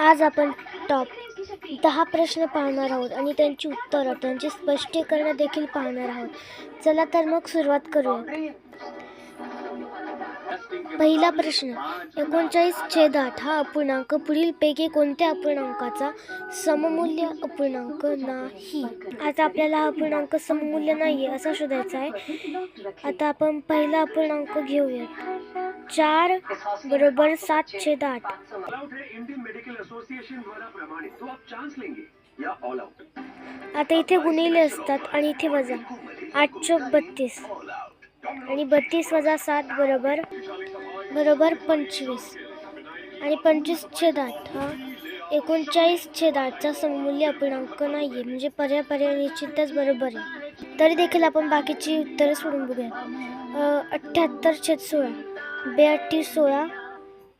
आज आपण टॉप दहा प्रश्न पाहणार आहोत आणि त्यांची उत्तरं त्यांची स्पष्टीकरणं देखील पाहणार आहोत. चला तर मग सुरुवात करूया. पहिला प्रश्न एकोणचाळीस छेद आठ हा अपूर्णांक पुढीलपैकी कोणत्या अपूर्णांकाचा सममूल्य अपूर्णांक नाही? आता आपल्याला हा अपूर्णांक सममूल्य नाही आहे असा शोधायचा आहे. आता आपण पहिला अपूर्णांक घेऊयात. चार बरोबर सात छेद आठ. इंडियन मेडिकल आता इथे गुणिले असतात आणि इथे वजा. आठ चौक बत्तीस. आणि बत्तीस वजा सात बरोबर बरोबर पंचवीस. आणि पंचवीस छेद आठ हा. एकोणचाळीस छेद आठचा सममूल्य अपूर्णांक नाही आहे म्हणजे पर्याय पर्याय निश्चितच बरोबर आहे. तरी देखील आपण बाकीची उत्तरं सोडून बघूया. अठ्ठ्याहत्तर छेद सोळा. बेअठ्ठीस सोळा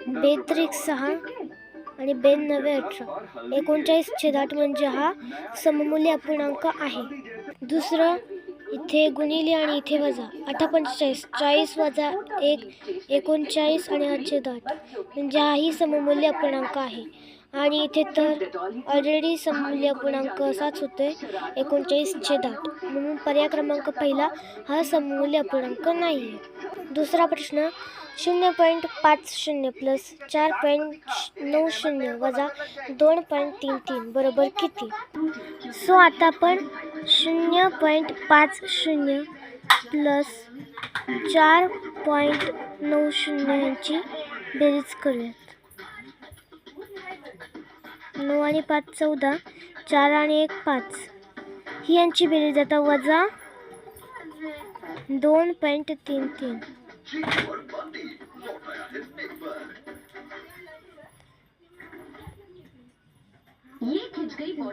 बेत्रिक सहा आणि बेन अठरा. एकोणचाळीस छेद म्हणजे हा सममूल्य अपूर्णांक आहे. दुसरं इथे गुणिले आणि इथे वजा. अठरा पंचेचाळीस चाळीस वजा एक एकोणचाळीस आणि आठशे दाट म्हणजे हाही सममूल्य अपूर्णांक आहे. आणि इथे तर ऑलरेडी सममूल्य अपूर्णांक असाच होतोय एकोणचाळीस छेद म्हणून पर्याय क्रमांक पहिला हा सममूल्य अपूर्णांक नाही आहे दुसरा प्रश्न शून्य पॉईंट पाच शून्य प्लस चार पॉईंट नऊ शून्य वजा दोन पॉईंट तीन तीन. बरोबर किती? सो आता आपण शून्य पॉईंट पाच शून्य प्लस चार पॉईंट नऊ शून्य यांची बेरीज करूयात. नऊ आणि पाच चौदा चार आणि एक पाच. ही यांची बेरीज आता वजा दोन पॉईंट तीन तीन.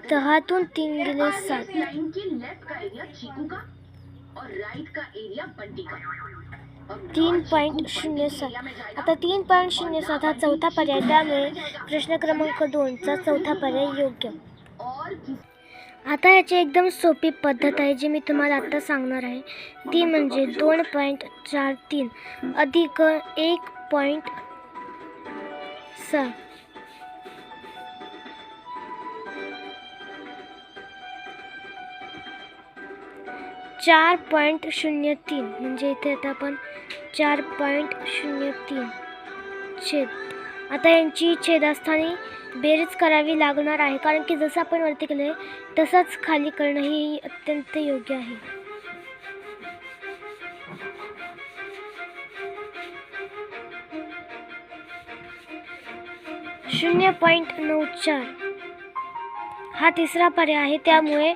दहातून तीन गेले सात लाइन के लेफ्ट का एरिया चीकू का और राइट का एरिया बंटी का और तीन पॉईंट शून्य सात. आता तीन पॉईंट शून्य सात हा चौथा पर्याय त्यामुळे प्रश्न क्रमांक दोनचा चौथा पर्याय योग्य. आता याची एकदम सोपी पद्धत आहे जी मी तुम्हाला आता सांगणार आहे. ती म्हणजे दोन पॉईंट चार तीन अधिक एक पॉईंट सहा. चार पॉईंट शून्य तीन. म्हणजे इथे आता आपण चार पॉईंट शून्य तीन छेद. आता यांची छेदास्थानी बेरीज करावी लागणार आहे. कारण की जसं आपण वरती केलं आहे तसंच खाली करणं ही अत्यंत योग्य आहे. शून्य पॉईंट नऊ चार. हा तिसरा पर्याय आहे. त्यामुळे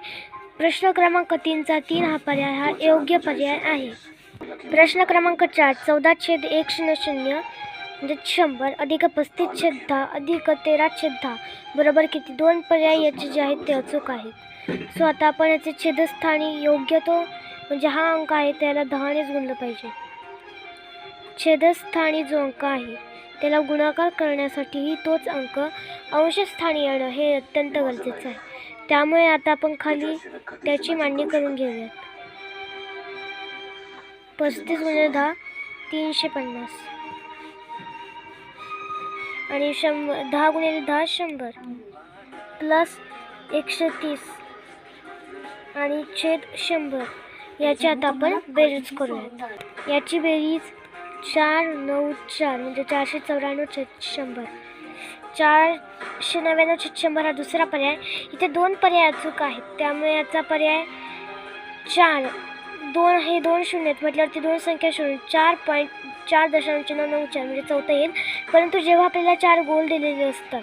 प्रश्न क्रमांक तीनचा तीन हा पर्याय हा योग्य पर्याय आहे. प्रश्न क्रमांक चार चौदा छेद एक शून्य शून्य म्हणजे शंभर अधिक पस्तीस छेद दहा अधिक तेरा छेद दहा बरोबर किती? दोन पर्याय याचे जे आहेत ते अचूक आहेत. सो आता आपण याचे छेदस्थानी योग्य तो म्हणजे हा अंक आहे त्याला दहानेच गुणलं पाहिजे. छेदस्थानी जो अंक आहे त्याला गुणाकार करण्यासाठीही तोच अंक अंशस्थानी येणं हे अत्यंत गरजेचं आहे. त्यामुळे आता आपण खाली त्याची मांडणी करून घेऊयात. पस्तीस म्हणजे दहा तीनशे पन्नास. आणि शंभर दहा गुणिले दहा शंभर. प्लस एकशे तीस. आणि छेद शंभर. याची आता आपण बेरीज करूयात. याची बेरीज चार नऊ चार म्हणजे चारशे चौऱ्याण्णव छेद शंभर. चारशे नव्याण्णव छेद शंभर हा दुसरा पर्याय. इथे दोन पर्याय अचूक आहेत. त्यामुळे याचा पर्याय चार. दोन हे दोन शून्य आहेत. म्हटल्यावरती दोन संख्या शून्य. चार पॉईंट चार दशांश नऊ चार म्हणजे चौथा येईल. परंतु जेव्हा आपल्याला चार गोल दिलेले असतात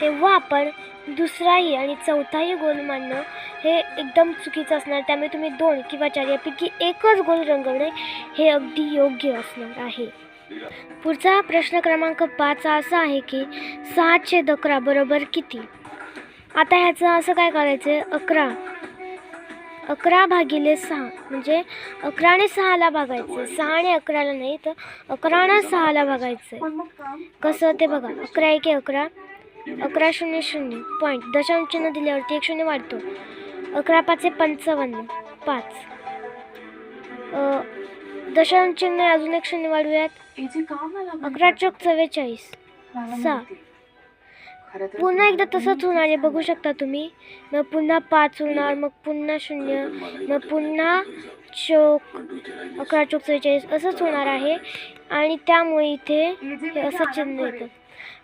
तेव्हा आपण दुसराही आणि चौथाही गोल मानणं हे एकदम चुकीचं असणार. त्यामुळे तुम्ही दोन किंवा चार यापैकी एकच गोल रंगवणे हे अगदी योग्य असणार आहे. पुढचा प्रश्न क्रमांक पाच असा आहे की सहाशे अकरा बरोबर किती? आता ह्याचं असं काय करायचं आहे? अकरा. अकरा भागिले सहा. म्हणजे अकराने सहाला भागायचं. सहा आणि अकराला नाही तर अकरानं सहाला भागायचं आहे. कसं ते बघा. अकरा एके अकरा. अकरा शून्य शून्य. पॉईंट दशांश चिन्ह दिल्यावरती एक शून्य वाढतो. अकरा पाचे पंचावन्न. पाच. अ, दशांश चिन्ह अजून एक शून्य वाढवूयात. अकरा चौक चव्वेचाळीस. सहा. पुन्हा एकदा तसंच होणार आहे. बघू शकता तुम्ही. मग पुन्हा पाच होणार. मग पुन्हा शून्य. मग पुन्हा चोक अकरा चोक चव्वेचाळीस. असंच होणार आहे. आणि त्यामुळे इथे हे असं चिन्ह येतं.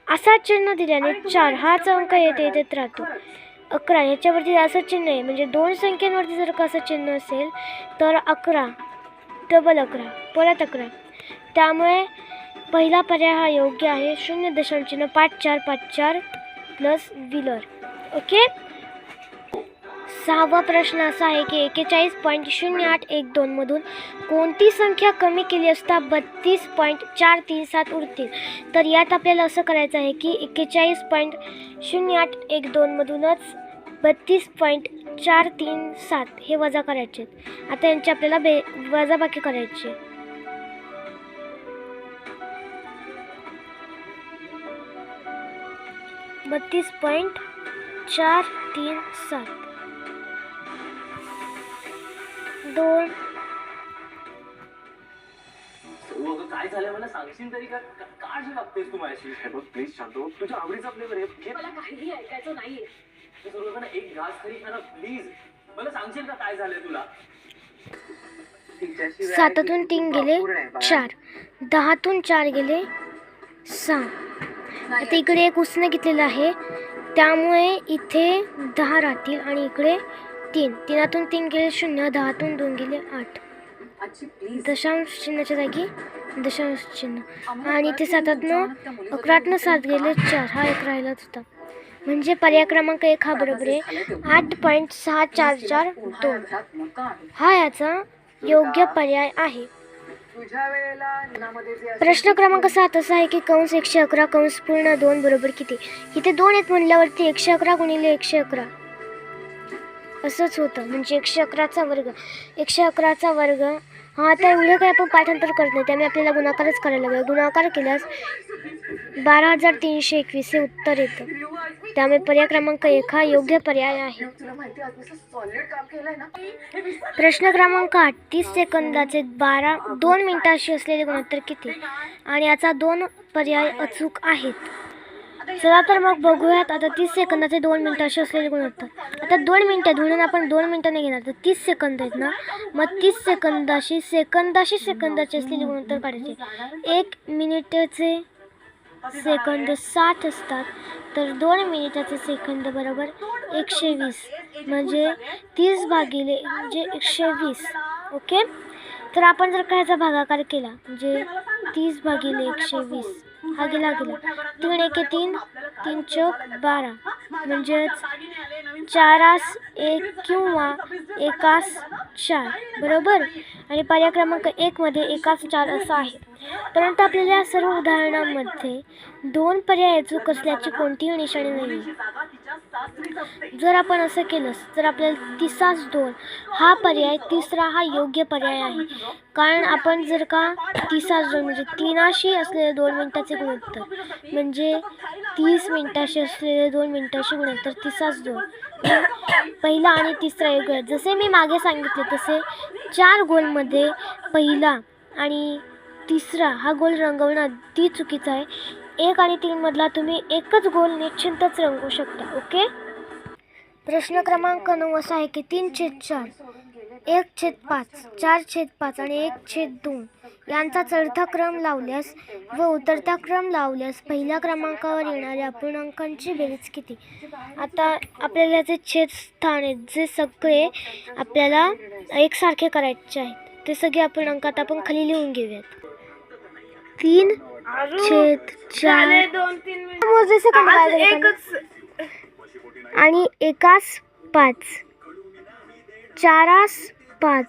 असा चिन्ह दिल्याने चार हाच अंक येते येत राहतो. अकरा ह्याच्यावरती असं चिन्ह आहे म्हणजे दोन संख्यांवरती जर का असं चिन्ह असेल तर अकरा डबल अकरा परत अकरा. त्यामुळे पहिला पर्याय हा योग्य आहे. शून्य दशांश चिन्ह पाच चार पाच चार प्लस व्हीलर ओके सहावा प्रश्न असा आहे की एकेचाळीस पॉईंट शून्य आठ एक दोनमधून कोणती संख्या कमी केली असता बत्तीस पॉईंट चार तीन सात उरतील तर यात आपल्याला असं करायचं आहे की एकेचाळीस पॉईंट शून्य आठ एक दोनमधूनच बत्तीस पॉईंट चार तीन सात हे वजा करायचे आहेत. आता यांची आपल्याला बे वजाबाकी करायची आहे. बत्तीस पॉईंट चार तीन सात दोन. अगं काय झालं मला सांगशील तरी का? का- का अशी लागतेस तू माझ्याशी. हे बघ प्लीज शांत हो तुझ्या आवडीचं फ्लेवर आहे. घे. मला काहीही ऐकायचं नाहीये. तू सर्वजण एक घास तरी खा ना प्लीज मला सांगशील का काय झालंय तुला? सातातून तीन गेले चार. दहातून चार गेले सहा. आता इकडे एक उसने घेतलेलं आहे. त्यामुळे इथे दहा राहतील आणि इकडे तीन. तीनातून तीन गेले शून्य. दहातून दोन गेले आठ. दशांश चिन्हाच्या जागी. दशांश चिन्ह. आणि इथे सातातनं अकरातनं सात गेले चार. हा एक राहिलाच होता. म्हणजे पर्याय क्रमांक एक हा बरोबर आहे. आठ पॉईंट सहा चार चार दोन. हा याचा योग्य पर्याय आहे. प्रश्न क्रमांक सात असा आहे की कंस एकशे अकरा कंस पूर्ण दोन बरोबर किती? इथे दोन आहेत म्हणल्यावरती एकशे अकरा गुणिले एकशे अकरा. असंच होतं. म्हणजे एकशे अकराचा वर्ग. एकशे अकराचा वर्ग हा आता एवढं काही आपण पाठांतर करत नाही. त्यामुळे आपल्याला गुणाकारच करायला लागेल गुणाकार केल्यास बारा हजार तीनशे एकवीस हे उत्तर येतं. त्यामुळे पर्याय क्रमांक एक हा योग्य पर्याय आहे. प्रश्न क्रमांक आठ तीस सेकंदाचे बारा दोन मिनिटाशी असलेले गुणोत्तर किती? आणि याचा दोन पर्याय अचूक आहेत. चला तर मग बघूयात. आता तीस सेकंदाचे दोन मिनटं असे असलेले गुणोत्तर आता दोन मिनटं म्हणून आपण दोन मिनिटांनी घेणार तर तीस सेकंद आहेत ना? मग तीस सेकंदाशी सेकंदाशी सेकंदाचे असलेले गुणोत्तर काढायचे. एक मिनिटाचे सेकंद साठ असतात तर दोन मिनिटाचे सेकंद बरोबर एकशे वीस. म्हणजे तीस भागिले म्हणजे एकशे वीस. ओके? तर आपण जर कायचा भागाकार केला म्हणजे तीस भागिले एकशे वीस. हा गेला गेला. तीन एके तीन. तीन चौक बारा. म्हणजेच चारास एक किंवा एकास चार. बरोबर? आणि पर्याय क्रमांक एकमध्ये एकास चार असं आहे. परंतु आपल्याला या सर्व उदाहरणांमध्ये दोन पर्याय अचूक असल्याची कोणतीही निशाणी नाही जर आपण असं केलं तर आपल्याला तिसाच दोन. हा पर्याय तिसरा हा योग्य पर्याय आहे. कारण आपण जर का तिसाच दोन म्हणजे तीनाशी असलेले दोन मिनिटाचे गुणोत्तर म्हणजे तीस मिनिटाशी असलेले दोन मिनिटाशी गुणोत्तर तिसाच दोन. पहिला आणि तिसरा योग्य आहे जसे मी मागे सांगितले तसे चार गोलमध्ये पहिला आणि तिसरा हा गोल रंगवणं अगदी चुकीचा आहे. एक आणि तीनमधला तुम्ही एकच गोल निश्चिंतच रंगवू शकता ओके? प्रश्न क्रमांक नऊ असा आहे की तीन छेद चार एक छेद पाच चार छेद पाच आणि एक छेद दोन यांचा चढता क्रम लावल्यास व उतरता क्रम लावल्यास पहिल्या क्रमांकावर येणाऱ्या अपूर्णांकांची बेरीज किती? आता आपल्याला जे छेद स्थान आहेत जे सगळे आपल्याला एकसारखे करायचे आहेत ते सगळे अपूर्णांकात आपण खाली लिहून घेऊयात. तीन छेद चार का? आणि एकास पाच. चारास पाच.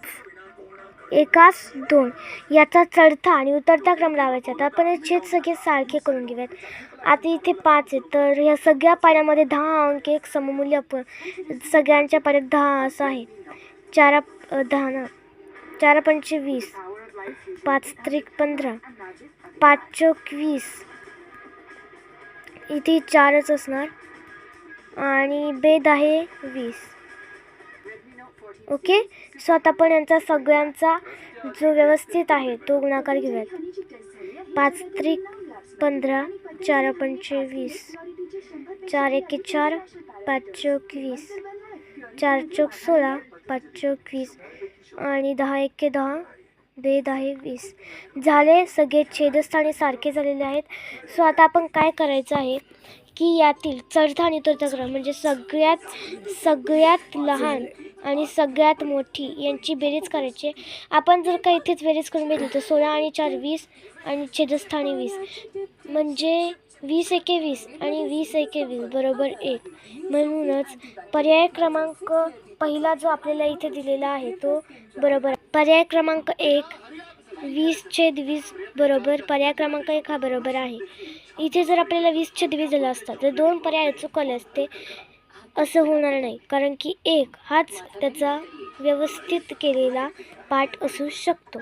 एकास दोन. याचा चढता आणि उतरता क्रम लावायचा. आता आपण हे छेद सगळे सारखे करून घेऊयात. आता इथे पाच आहे तर या सगळ्या पाड्यामध्ये दहा अंक एक सममूल्य आपण सगळ्यांच्या पाड्यात दहा असं आहे. चारा दहा ना? चारा पंचे वीस पाच त्रिक पंधरा. पाच चौक वीस. इथे चारच असणार. आणि बेद आहे वीस. ओके? सो आता आपण यांचा सगळ्यांचा जो व्यवस्थित आहे तो गुणाकार घेऊयात. पाच त्रिक पंधरा चार पंचे वीस. चार एके चार पाच चौक वीस. चार चौक सोळा पाच चौक वीस. आणि दहा एके दहा भेद दहा वीस. झाले सगळे छेदस्थाने सारखे झालेले आहेत. सो आता आपण काय करायचं आहे की यातील चढता आणि उतरता म्हणजे सगळ्यात सगळ्यात लहान आणि सगळ्यात मोठी यांची बेरीज करायची आपण जर का इथेच बेरीज करून घेतली तर सोळा आणि चार वीस आणि छेदस्थानी वीस. म्हणजे वीस एके वीस आणि वीस एके वीस बरोबर एक. म्हणूनच पर्याय क्रमांक पहिला जो आपल्याला इथे दिलेला आहे तो बरोबर पर्याय क्रमांक एक वीस छेद वीस बरोबर पर्याय क्रमांक एक हा बरोबर आहे. इथे जर आपल्याला वीस छेद वीस झाला असता तर दोन पर्याय चुकले असते असं होणार नाही. कारण की एक हाच त्याचा व्यवस्थित केलेला पाठ असू शकतो.